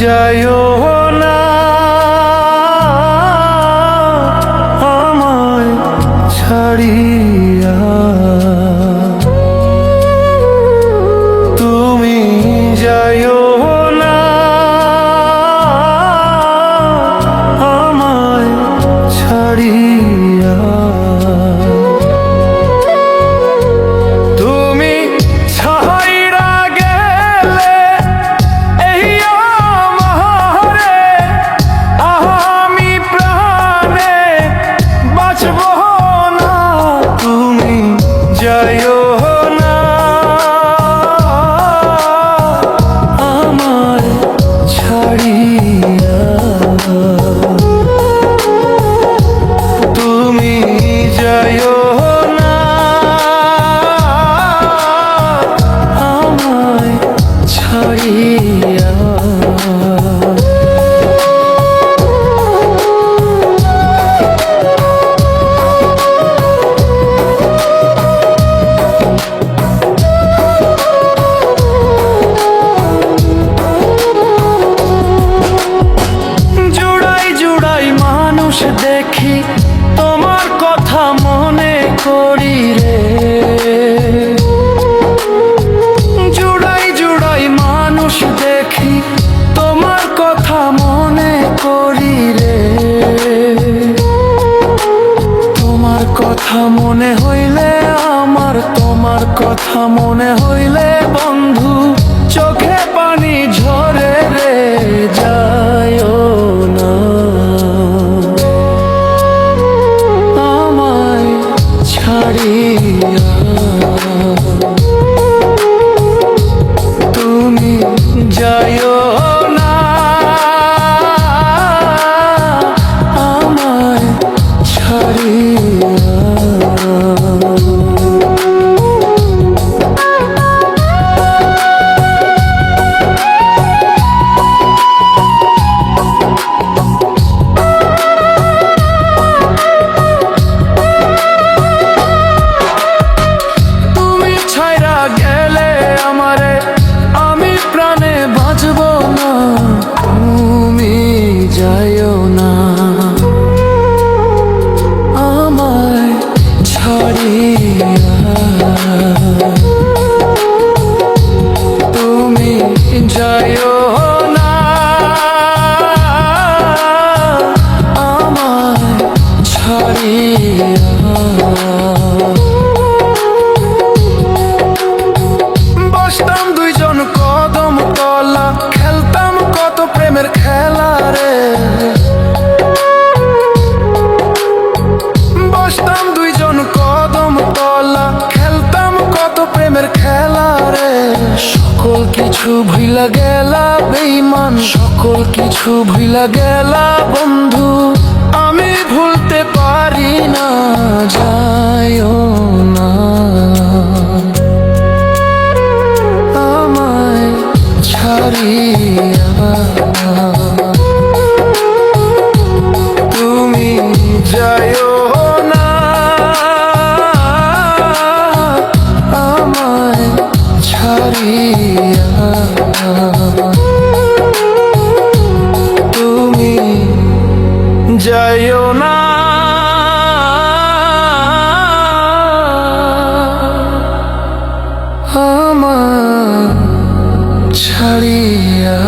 যায় যাইও দেখি তোমার কথা মনে করি রে। জুড়াই জুড়াই মানুষ দেখি তোমার কথা মনে করি রে। তোমার কথা মনে হইলে আমার, তোমার কথা মনে হইলে mm. তুমি যাইও না। ছাড়িয়া বসতাম দুইজন কদম তলা খেলতাম কত প্রেমের খেলা রে। প্রেমের খেলা রে। সকল কিছু ভুইলা গেলা বেইমান সকল কিছু ভুইলা গেলা বন্ধু। আমি ভুলতে পারি না, যাইও। যাইও না। আমার ছাড়িয়া